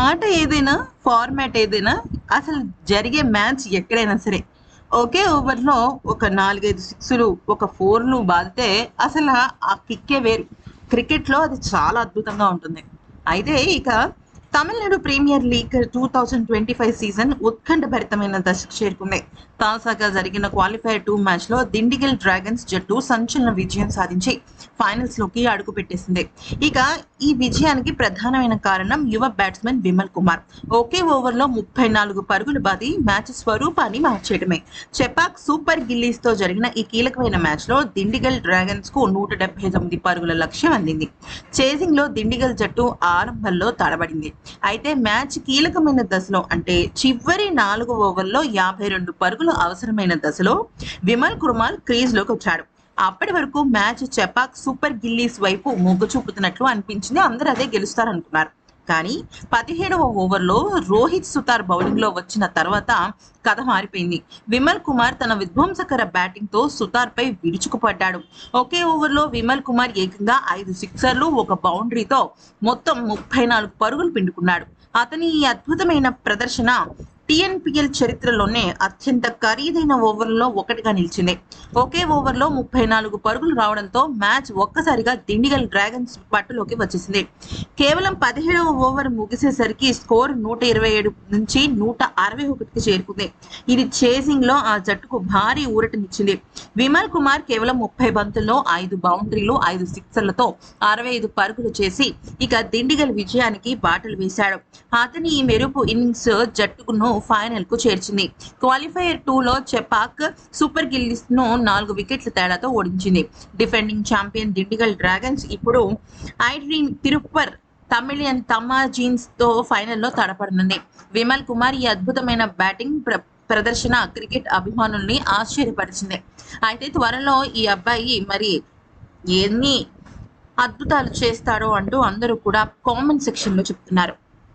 ఆట ఏదైనా ఫార్మాట్ ఏదైనా అసలు జరిగే మ్యాచ్ ఎక్కడైనా సరే ఒకే ఓవర్లో ఒక నాలుగైదు సిక్స్లు ఒక ఫోర్లు బాదితే అసలు ఆ కిక్కే వేరు. క్రికెట్లో అది చాలా అద్భుతంగా ఉంటుంది. అయితే ఇక Tamil Nadu premier league two thousand twenty five season ఉత్కంఠభరితమైన దశకు చేరుకుంది. తాజాగా జరిగిన క్వాలిఫైర్ టూ మ్యాచ్లో దిండిగల్ డ్రాగన్స్ జట్టు సంచలన విజయం సాధించి ఫైనల్స్లోకి అడుగు పెట్టేసింది ఇక ఈ విజయానికి ప్రధానమైన కారణం యువ బ్యాట్స్మెన్ విమల్ కుమార్. ఒకే ఓవర్లో ముప్పై నాలుగు పరుగులు బాది మ్యాచ్ స్వరూపాన్ని మార్చేయడమే. చెపాక్ సూపర్ గిల్లీస్తో జరిగిన ఈ కీలకమైన మ్యాచ్లో దిండిగల్ డ్రాగన్స్కు నూట డెబ్బై తొమ్మిది పరుగుల లక్ష్యం అందింది. చేసింగ్లో దిండిగల్ జట్టు ఆరంభంలో తడబడింది. అయితే మ్యాచ్ కీలకమైన దశలో అంటే చివరి నాలుగు ఓవర్లో యాభై రెండు పరుగులు అవసరమైన దశలో విమల్ కుమార్ క్రీజ్లోకి వచ్చాడు అప్పటి వరకు మ్యాచ్ చెపాక్ సూపర్ గిల్లీస్ వైపు మొగ్గు చూపుతున్నట్లు అనిపించింది. అందరూ అదే గెలుస్తారనుకున్నారు. కానీ పదిహేడవ ఓవర్లో రోహిత్ సుతార్ బౌలింగ్లో వచ్చిన తర్వాత కథ మారిపోయింది. విమల్ కుమార్ తన విధ్వంసకర బ్యాటింగ్తో సుతార్ పై విరుచుకుపడ్డాడు. ఒకే ఓవర్లో విమల్ కుమార్ ఏకంగా ఐదు సిక్సర్లు ఒక బౌండరీతో మొత్తం ముప్పై నాలుగు పరుగులు పిండుకున్నాడు. అతని ఈ అద్భుతమైన ప్రదర్శన టిఎన్పిఎల్ చరిత్రలోనే అత్యంత ఖరీదైన ఓవర్లలో ఒకటిగా నిలిచింది. ఒకే ఓవర్లో ముప్పై నాలుగు పరుగులు రావడంతో మ్యాచ్ ఒక్కసారిగా దిండిగల్ డ్రాగన్స్ పట్టులోకి వచ్చేసింది. కేవలం పదిహేడవ ఓవర్ ముగిసేసరికి స్కోర్ నూట ఇరవై ఏడు నుంచి నూట అరవై ఒకటికి చేరుకుంది. ఇది చేసింగ్లో ఆ జట్టుకు భారీ ఊరటనిచ్చింది. విమల్ కుమార్ కేవలం ముప్పై బంతుల్లో ఐదు బౌండరీలు ఐదు సిక్సర్లతో అరవై ఐదు పరుగులు చేసి ఇక దిండిగల్ విజయానికి బాటలు వేశాడు. అతని ఈ మెరుపు ఇన్నింగ్స్ జట్టును ఫైనల్కు చేర్చింది. క్వాలిఫైయర్ టూ లో చెపాక్ సూపర్ గిల్లీస్ను నాలుగు వికెట్ల తేడాతో ఓడించింది. డిఫెండింగ్ ఛాంపియన్ దిండిగల్ డ్రాగన్స్ ఇప్పుడు ఐడ్రీన్ తిరుప్పర్ తమిళియన్ తమాజీన్స్తో ఫైనల్లో తడపడనుంది. విమల్ కుమార్ ఈ అద్భుతమైన బ్యాటింగ్ ప్ర ప్రదర్శన క్రికెట్ అభిమానుల్ని ఆశ్చర్యపరిచింది. అయితే త్వరలో ఈ అబ్బాయి మరి ఎన్ని అద్భుతాలు చేస్తాడో అంటూ అందరూ కూడా కామెంట్ సెక్షన్లో చెప్తున్నారు.